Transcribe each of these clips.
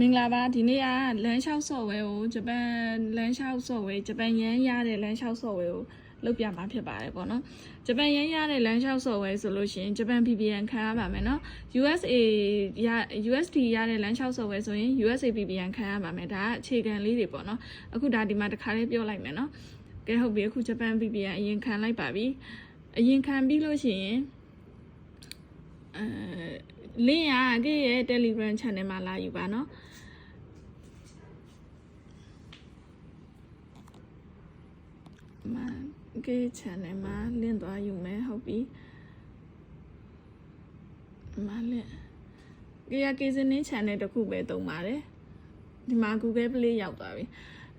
မင်္ဂလာပါဒီနေ့ကလမ်းလျှောက်ဆော့ဝဲကိုဂျပန်လမ်းလျှောက်ဆော့ဝဲဂျပန်ရန်ရတဲ့လမ်းလျှောက်ဆော့ဝဲကိုလုပ်ပြမှာဖြစ်ပါတယ်ပေါ့နော်ဂျပန်ရန်ရတဲ့လမ်းလျှောက်ဆော့ဝဲဆိုလို့ရှိရင်ဂျပန် VPN ခံရပါမယ်နော် USA ရ USD ရတဲ့လမ်းလျှောက်ဆော့ဝဲဆိုရင် USA VPN ခံရပါမယ်ဒါကအခြေခံလေးတွေပေါ့နော်အခုဒါဒီမှာတစ်ခါလေးပြောလိုက်မယ်နော်ကဲဟုတ်ပြီအခုဂျပန် VPN အရင်ခံလိုက်ပါပြီအရင်ခံပြီးလို့ရှိရင်အဲ link ကကဲရဲ့ Telegram channel မှာလာယူပါနော် မှာ ကေ channel မှာလင့်သွားယူမယ်ဟုတ်ပြီမှာလင့်ကေရကေစင်း channel တခုပဲတုံးပါတယ်ဒီမှာ Google Play ရောက်သွားပြီ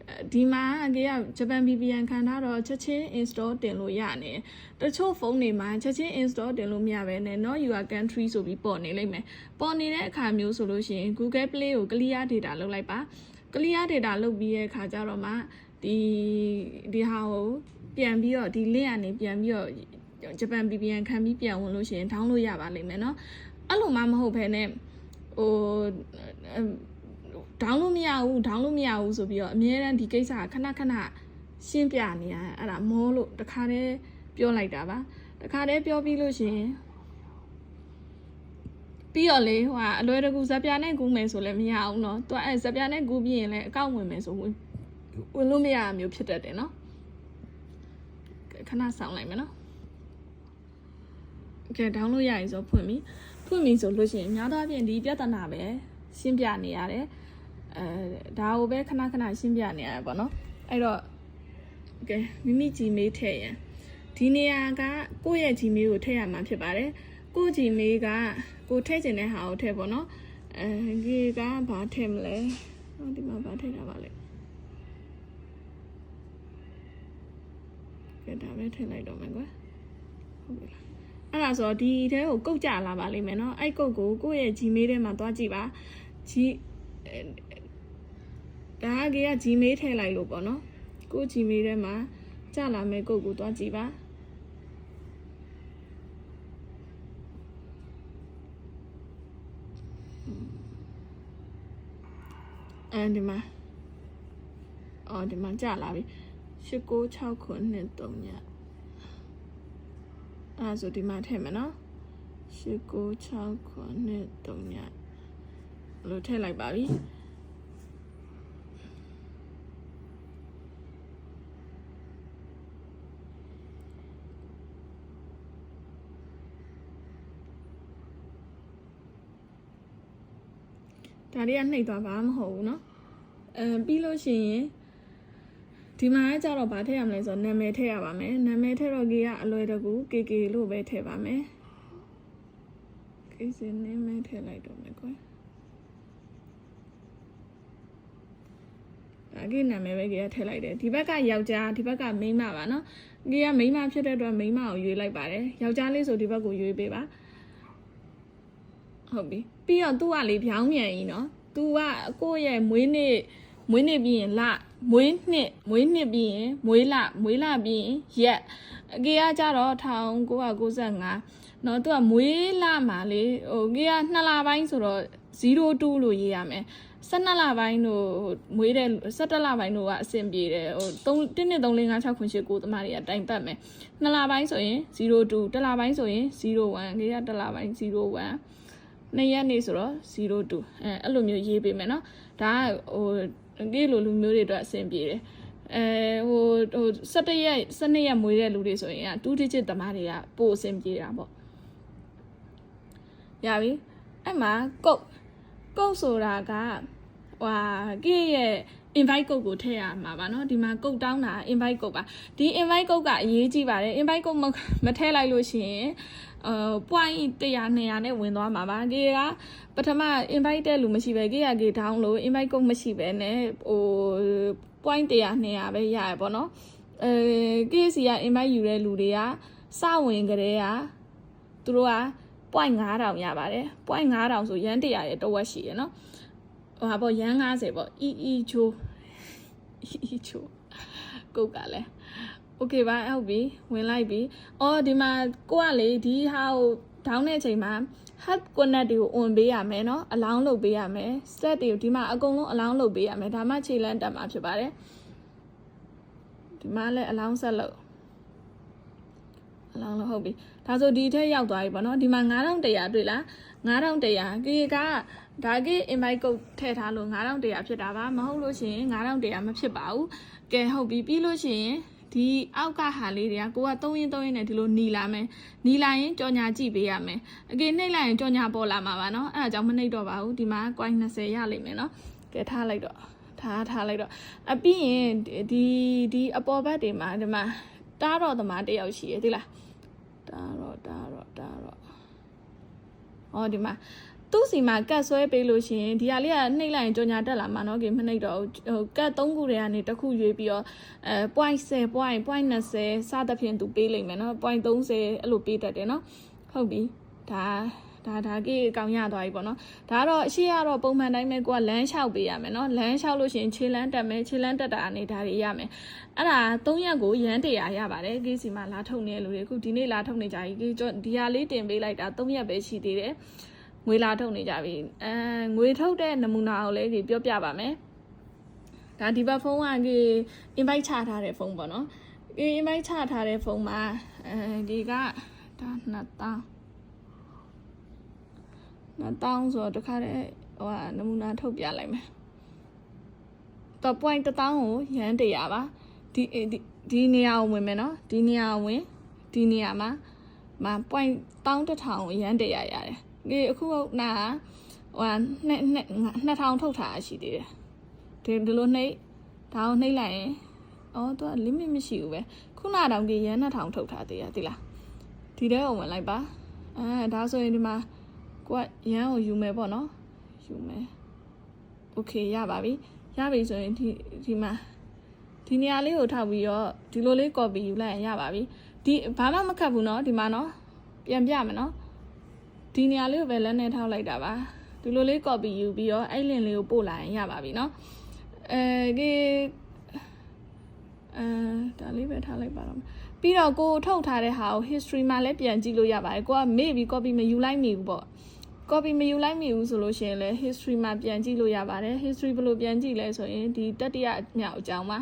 အဲဒီမှာကေရ Japan VPN ခံထားတော့ချက်ချင်း install တင်လို့ရတယ်တချို့ဖုန်းတွေမှာချက်ချင်း install တင်လို့မရဘဲနဲ့ not your country ဆိုပြီးပေါ်နေလိမ့်မယ်ပေါ်နေတဲ့အခါမျိုးဆိုလို့ရှိရင် Google Play ကို clear data လုပ်လိုက်ပါ clear data လုပ်ပြီးရဲ့အခါကျတော့မှဒီဒီဟာကို ပြန်ပြီးတော့ဒီ link ကနေပြန်ပြီးတော့ဂျပန် VPN ခံပြီးပြန်ဝင်လို့ရှိရင် download ရပါလိမ့်မယ်เนาะအဲ့လိုမှမဟုတ်ဘဲနဲ့ဟို download မရဘူး download မရဘူးဆိုပြီးတော့အများအားဒီကိစ္စကခဏခဏရှင်းပြနေရအဲ့ဒါမောလို့တခါတည်းပြောလိုက်တာပါတခါတည်းပြောပြီးလို့ရှိရင်ပြီးတော့လေဟိုကအလွယ်တကူဇက်ပြာနဲ့ကူးမယ်ဆိုလည်းမရအောင်เนาะသူကအဲဇက်ပြာနဲ့ကူးပြီးရင်လည်းအကောင့်ဝင်မယ်ဆိုဝင်ဝင်လို့မရမျိုးဖြစ်တတ်တယ်เนาะ ခဏဆောင်လိုက်မယ်နော်ကဲ download ရရင်ဆိုဖွင့်ပြီဖွင့်ပြီဆိုလို့ရှိရင်အများအားဖြင့်ဒီပြဿနာပဲရှင်းပြနေရတယ်အဲဒါကိုပဲခဏခဏရှင်းပြနေရတယ်ပေါ့နော်အဲ့တော့ကဲမိမိကြီးမေးထည့်ရင်ဒီနေရာကကိုယ့်ရဲ့ကြီးမေးကိုထည့်ရမှာဖြစ်ပါတယ်ကိုယ့်ကြီးမေးကကိုထည့်ကျင်တဲ့ဟာကိုထည့်ပေါ့နော်အဲကြီးကဘာထည့်မလဲဒီမှာဘာထည့်တာပါလဲ ကဲဒါပဲထည့်လိုက်တော့မယ်ကွာဟုတ်ပြီလားအဲ့ဒါဆိုတော့ဒီထဲကိုကုတ်ကြလာပါလိမ့်မယ်နော်အဲ့ကုတ်ကိုကိုယ့်ရဲ့ Gmail ထဲမှာသွားကြည့်ပါ G ဒါကက Gmail ထည့်လိုက်လို့ပေါ့နော်ကို Gmail ထဲမှာကြလာမယ့်ကုတ်ကိုသွားကြည့်ပါအဲဒီမှာအော်ဒီမှာကြလာပြီ 8969ခုနှစ်3ညအဲဆိုဒီမှာထည့်မယ်နော်8969ခုနှစ်3ညလို့ထည့်လိုက်ပါပြီဒါတွေကနှိပ်သွားပါမဟုတ်ဘူးเนาะအဲပြီးလို့ရှိရင် ဒီမှာကကြတော့ဗာထည့်ရမလဲဆိုတော့နာမည်ထည့်ရပါမယ်နာမည်ထည့်တော့ကေကအလွယ်တကူ KK လို့ပဲထည့်ပါမယ်ကိစ္စနေမဲထည့်လိုက်တော့မယ်ကွယ်ဒါကေနာမည်ပဲကေကထည့်လိုက်တယ်ဒီဘက်ကယောက်ျားဒီဘက်ကမိန်းမပါနော်ကေကမိန်းမဖြစ်တဲ့အတွက်မိန်းမကိုရွေးလိုက်ပါတယ်ယောက်ျားလေးဆိုဒီဘက်ကိုရွေးပေးပါဟုတ်ပြီပြီးတော့သူ့ကလေဖြောင်းမြန်ကြီးနော်သူကကိုယ့်ရဲ့မွေးနေ့မွေးနေ့ပြီးရင်လ မွေးနှစ်မွေးနှစ်ပြီးရင်မွေးလမွေးလပြီးရင်ရက်အကေကကြတော့1995เนาะသူကမွေးလမှာလေဟိုကေက2လပိုင်းဆိုတော့02လို့ရေးရမယ်12လပိုင်းတို့မွေးတဲ့17လပိုင်းတို့ကအဆင်ပြေတယ်ဟို3 1 2 3 4 5 6 9 10 9တမတွေကတိုင်ပတ်မယ်2လပိုင်းဆိုရင်02တစ်လပိုင်းဆိုရင်01ကေကတစ်လပိုင်း01နှစ်ရက်နေဆိုတော့02အဲအဲ့လိုမျိုးရေးပေးမယ်เนาะဒါကဟို ဒီလိုလူမျိုးတွေအတွက်အဆင်ပြေတယ်အဲဟိုဟို17ရက်12ရက်မွေးတဲ့လူတွေဆိုရင်က2 digit သမားတွေကပို့အဆင်ပြေတာပေါ့ရပြီအဲ့မှာကုတ်ကုတ်ဆိုတာကဟွာကိရဲ့ invite code ကိုထည့်ရမှာပါเนาะဒီမှာကုတ်တောင်းတာ invite code ပါဒီ invite code ကအရေးကြီးပါတယ် invite code မထည့်လိုက်လို့ရှိရင်အာ point 100 200နဲ့ဝင်သွားမှာပါကေကပထမ invite တဲ့လူမရှိပဲကေကကေ download invite code မရှိပဲနဲ့ဟို point 100 200ပဲရရပေါ့နော်အဲကေစီက invite ယူတဲ့လူတွေကစဝင်ကြတဲ့ကသူတို့က point 9000ရပါတယ် point 9000ဆိုရန်100ရဲ့တဝက်ရှိရယ်နော် ဟိုဟာပေါ့ရန်90ပေါ့ EE ချိုး EE ချိုးကုတ်ကလည်းโอเคပါဟုတ်ပြီဝင်လိုက်ပြီအော်ဒီမှာကိုကလေဒီဟာကို ဒေါင်းတဲ့အချိန်မှာ hard connect တွေကို on ပေးရမယ်เนาะအလောင်းလုပ်ပေးရမယ် set တွေကိုဒီမှာအကုန်လုံးအလောင်းလုပ်ပေးရမယ်ဒါမှခြေလန်းတက်မှာဖြစ်ပါတယ်ဒီမှာလည်းအလောင်းဆက်လုပ် အလောင်းလို့ဟုတ်ပြီဒါဆိုဒီထက်ရောက်သွားပြီပေါ့နော်ဒီမှာ9100တွေ့လား9100ကေကဒါကေ invite code ထည့်ထားလို့9100ဖြစ်တာပါမဟုတ်လို့ရှိရင်9100မဖြစ်ပါဘူးကဲဟုတ်ပြီပြီးလို့ရှိရင်ဒီအောက်ကဟာလေးတွေကကိုက3ရင်3ရင်နဲ့ဒီလိုหนีလာမယ်หนีလာရင်ကြော်ညာကြည့်ပေးရမယ်အကေနှိပ်လိုက်ရင်ကြော်ညာပေါ်လာမှာပါเนาะအဲ့ဒါကြောင့်မနှိပ်တော့ပါဘူးဒီမှာ coin 20ရလိမ့်မယ်เนาะကဲထားလိုက်တော့ထားထားလိုက်တော့အပြီးရင်ဒီဒီအပေါ်ဘက်တွေမှာဒီမှာတားတော့သမားတယောက်ရှိရသိလား တာတော့တာတော့တာတော့ဟောဒီမှာသူ့စီမှာကတ်ဆွဲပေးလို့ရှိရင်ဒီဟာလေးကနှိပ်လိုက်ရင်ကြော်ညာတက်လာမှာเนาะကေမနှိပ်တော့ဘူးဟိုကတ်၃ခုတွေကနေတစ်ခုရွေးပြီးတော့အဲ point 10 point point 20စသဖြင့်သူပေးလိမ့်မယ်เนาะ point 30အဲ့လိုပေးတတ်တယ်เนาะဟုတ်ပြီဒါ ဒါဒါကေအကောင်ရသွားပြီပေါ့နော်ဒါကတော့အရှိရတော့ပုံမှန်တိုင်းပဲကိုကလမ်းလျှောက်ပေးရမယ်နော်လမ်းလျှောက်လို့ရှိရင်ခြေလမ်းတက်မယ်ခြေလမ်းတက်တာအနေဒါတွေရမယ်အဲ့ဒါ၃ရက်ကိုရန်တရာရပါတယ်ကေစီမှာလာထုတ်နေတဲ့လူတွေအခုဒီနေ့လာထုတ်နေကြပြီကေဒီဟာလေးတင်ပေးလိုက်တာ၃ရက်ပဲရှိသေးတယ်ငွေလာထုတ်နေကြပြီအဲငွေထုတ်တဲ့နမူနာကိုလည်းဒီပြောပြပါမယ်ဒါဒီဘက်ဖုန်းကကေ invite ချထားတဲ့ဖုန်းပေါ့နော်ကေ invite ချထားတဲ့ဖုန်းမှာအဲဒီကဒါ2000 နော်တောင်းဆိုတော့တခါတည်းဟိုကနမူနာထုတ်ပြလိုက်မယ်တော့ point 1000ကိုရန်တရာပါဒီဒီဒီနေရာကိုဝင်မယ်နော်ဒီနေရာကိုဝင်ဒီနေရာမှာမှာ point 1000ကိုရန်တရာရတယ်ဒီအခုနာဟိုနှစ်နှစ်2000ထုတ်ထားရှိသေးတယ်ဒီဒီလိုနှိပ်ဒါကိုနှိပ်လိုက်ရင်အော်သူက limit မရှိဘူးပဲခုနတောင်ကြီးရန်2000ထုတ်ထားသေးရသိလားဒီထဲကိုဝင်လိုက်ပါအဲဒါဆိုရင်ဒီမှာ ကိုကရန်ကိုယူမယ်ပေါ့နော်ယူမယ်โอเคရပါပြီရပြီဆိုရင်ဒီဒီမှာဒီနေရာလေးကိုထောက်ပြီးတော့ဒီလိုလေး copy ယူလိုက်ရင်ရပါပြီဒီဘာမှမခတ်ဘူးเนาะဒီမှာเนาะပြန်ပြမယ်เนาะဒီနေရာလေးကိုပဲလက်နဲ့ထောက်လိုက်တာပါဒီလိုလေး copy ယူပြီးတော့အဲ့ link လေးကိုပို့လိုက်ရင်ရပါပြီเนาะအဲဒီ အဲဒါလေးပဲထားလိုက်ပါတော့ပြီးတော့ကိုထုတ်ထားတဲ့ဟာကို history မှာလည်းပြန်ကြည့်လို့ရပါတယ်ကိုကမေ့ပြီး copy မယူလိုက်မိဘူးပေါ့ copy မယူလိုက်မိဘူးဆိုလို့ရှိရင်လည်း history မှာပြန်ကြည့်လို့ရပါတယ် history ဘယ်လိုပြန်ကြည့်လဲဆိုရင်ဒီတတိယမြောက်အကြောင်းမှာ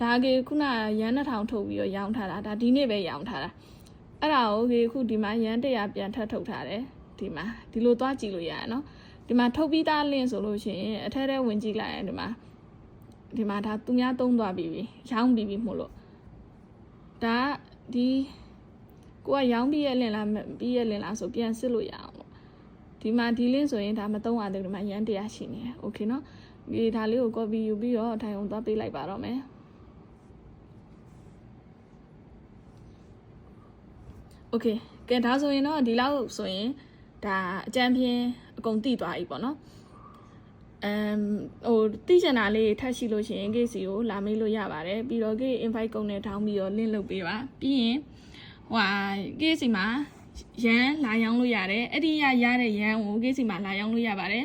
ဒါကေခုနရန်2000ထုတ်ပြီးတော့ရောင်းထားတာဒါဒီနေ့ပဲရောင်းထားတာအဲ့ဒါကိုကေခုဒီမှာရန်100ပြန်ထပ်ထုတ်ထားတယ်ဒီမှာဒီလိုသွားကြည့်လို့ရရနော်ဒီမှာထုတ်ပြီးသား link ဆိုလို့ရှိရင်အထက်ထဲဝင်ကြည့်လိုက်ရင်ဒီမှာ ဒီမှာဒါသူများသုံးသွားပြီးပြီရောင်းပြီးပြီမို့လို့ဒါဒီကိုကရောင်းပြီးရဲ့ link လားပြီးရဲ့ link လားဆိုပြန်စစ်လို့ရအောင်လို့ဒီမှာဒီ link ဆိုရင်ဒါမသုံးရသေးဘူးဒီမှာရန်100ရှိနေတယ်โอเคနော်ဒီဒါလေးကို copy ယူပြီးတော့ထိုင်အောင်သွားပေးလိုက်ပါတော့မယ်โอเคကဲဒါဆိုရင်တော့ဒီလောက်ဆိုရင်ဒါအကြံပြင်းအကုန်တိသွားပြီပေါ့နော် အမ်ဟိုတိကျင်တာလေးထပ်ရှိလို့ရှိရင် case ကိုလာမေးလို့ရပါတယ်ပြီးတော့ case invite ကုန်းနဲ့ထောင်းပြီးတော့ link လုပ်ပေးပါပြီးရင်ဟိုဟာ case မှာရန်လာရောင်းလို့ရတယ်အဲ့ဒီရရတဲ့ရန်ကို case မှာလာရောင်းလို့ရပါတယ်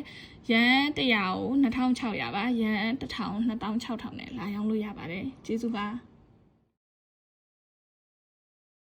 ရန်100ကို2600ပါရန်1000 2600နဲ့လာရောင်းလို့ရပါတယ်ကျေးဇူးပါ